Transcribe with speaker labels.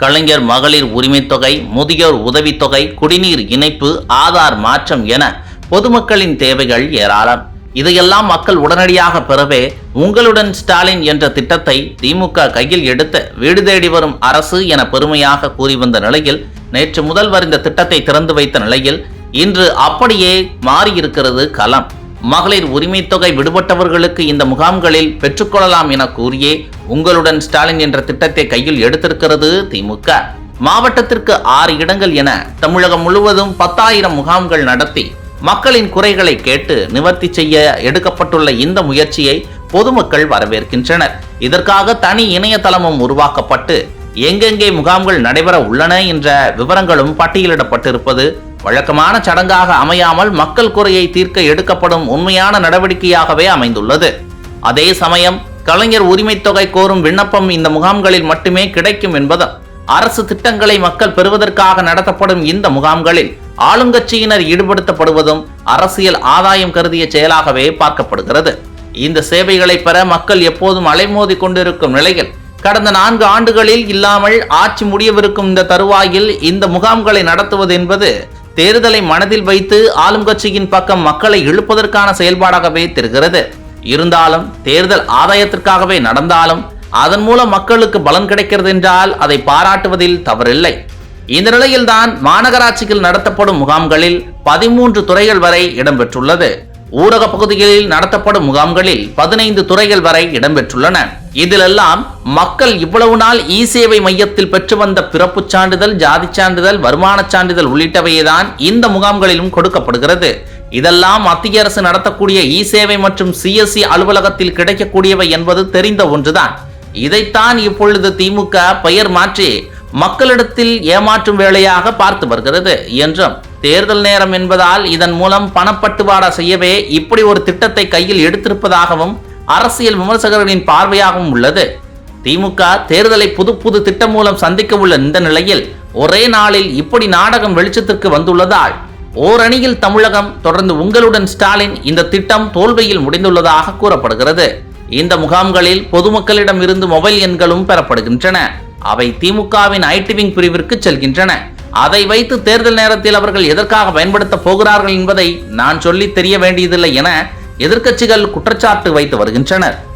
Speaker 1: கலைஞர் மகளிர் உரிமைத் தொகை முதியோர் உதவித்தொகை குடிநீர் இணைப்பு ஆதார் மாற்றம் என பொதுமக்களின் தேவைகள் ஏராளம். இதையெல்லாம் மக்கள் உடனடியாக பெறவே உங்களுடன் ஸ்டாலின் என்ற திட்டத்தை திமுக கையில் எடுத்து வீடு தேடி வரும் அரசு என பெருமையாக கூறி வந்த நிலையில் நேற்று முதல்வர் இந்த திட்டத்தை திறந்து வைத்த நிலையில் இன்று அப்படியே மாறியிருக்கிறது களம். மகளிர் உரிமைத் தொகை விடுபட்டவர்களுக்கு இந்த முகாம்களில் பெற்றுக்கொள்ளலாம் என கூறியே உங்களுடன் ஸ்டாலின் என்ற திட்டத்தை கையில் எடுத்திருக்கிறது திமுக. மாவட்டத்திற்கு ஆறு இடங்கள் என தமிழகம் முழுவதும் பத்தாயிரம் முகாம்கள் நடத்தி மக்களின் குறைகளை கேட்டு நிவர்த்தி செய்ய எடுக்கப்பட்டுள்ள இந்த முயற்சியை பொதுமக்கள் வரவேற்கின்றனர். இதற்காக தனி இணையதளமும் உருவாக்கப்பட்டு எங்கெங்கே முகாம்கள் நடைபெற உள்ளன என்ற விவரங்களும் பட்டியலிடப்பட்டிருப்பது வழக்கமான சடங்காக அமையாமல் மக்கள் குறையை தீர்க்க எடுக்கப்படும் உண்மையான நடவடிக்கையாகவே அமைந்துள்ளது. அதே சமயம் கலைஞர் உரிமைத் தொகை கோரும் விண்ணப்பம் இந்த முகாம்களில் மட்டுமே கிடைக்கும் என்பதும் அரசு திட்டங்களை மக்கள் பெறுவதற்காக நடத்தப்படும் இந்த முகாம்களில் ஆளுங்கட்சியினர் ஈடுபடுத்தப்படுவதும் அரசியல் ஆதாயம் கருதிய செயலாகவே பார்க்கப்படுகிறது. இந்த சேவைகளை பெற மக்கள் எப்போதும் அலைமோதி கொண்டிருக்கும் நிலையில் கடந்த நான்கு ஆண்டுகளில் இல்லாமல் ஆட்சி முடியவிருக்கும் இந்த தருவாயில் இந்த முகாம்களை நடத்துவது என்பது தேர்தலை மனதில் வைத்து ஆளும் கட்சியின் பக்கம் மக்களை இழுப்பதற்கான செயல்பாடாகவே தெரிகிறது இருந்தாலும் தேர்தல் ஆதாயத்திற்காகவே நடந்தாலும் அதன் மூலம் மக்களுக்கு பலன் கிடைக்கிறது என்றால் அதை பாராட்டுவதில் தவறில்லை. இந்த நிலையில்தான் மாநகராட்சியில் நடத்தப்படும் முகாம்களில் பதிமூன்று துறைகள் வரை இடம்பெற்றுள்ளது. ஊரக பகுதிகளில் நடத்தப்படும் முகாம்களில் பதினைந்து துறைகள் வரை இடம்பெற்றுள்ளன. இதிலெல்லாம் மக்கள் இவ்வளவு நாள் இ சேவை மையத்தில் பெற்று வந்த பிறப்புச் சான்றிதழ் ஜாதி சான்றிதழ் வருமான சான்றிதழ் உள்ளிட்டவையேதான் இந்த முகாம்களிலும் கொடுக்கப்படுகிறது. இதெல்லாம் மத்திய அரசு நடத்தக்கூடிய இ சேவை மற்றும் சிஎஸ்சி அலுவலகத்தில் கிடைக்கக்கூடியவை என்பது தெரிந்த ஒன்றுதான். இதைத்தான் இப்பொழுது திமுக பெயர் மாற்றி மக்களிடத்தில் ஏமாற்றும் வேலையாக பார்த்து வருகிறது. என்றும் தேர்தல் நேரம் என்பதால் இதன் மூலம் பணப்பட்டுவாடா செய்யவே இப்படி ஒரு திட்டத்தை கையில் எடுத்திருப்பதாகவும் அரசியல் விமர்சகர்களின் பார்வையாகவும் உள்ளது. திமுக தேர்தலை புது புது திட்டம் மூலம் சந்திக்க உள்ள இந்த நிலையில் ஒரே நாளில் இப்படி நாடகம் வெளிச்சத்திற்கு வந்துள்ளதால் ஓரணியில் தமிழகம் தொடர்ந்து உங்களுடன் ஸ்டாலின் இந்த திட்டம் தோல்வியில் முடிந்துள்ளதாக கூறப்படுகிறது. இந்த முகாம்களில் பொதுமக்களிடம் இருந்து மொபைல் எண்களும் பெறப்படுகின்றன. அவை திமுகவின் ஐடிவிங் பிரிவிற்கு செல்கின்றன. அதை வைத்து தேர்தல் நேரத்தில் அவர்கள் எதற்காக பயன்படுத்த போகிறார்கள் என்பதை நான் சொல்லி தெரிய வேண்டியதில்லை என எதிர்க்கட்சிகள் குற்றச்சாட்டு வைத்து வருகின்றனர்.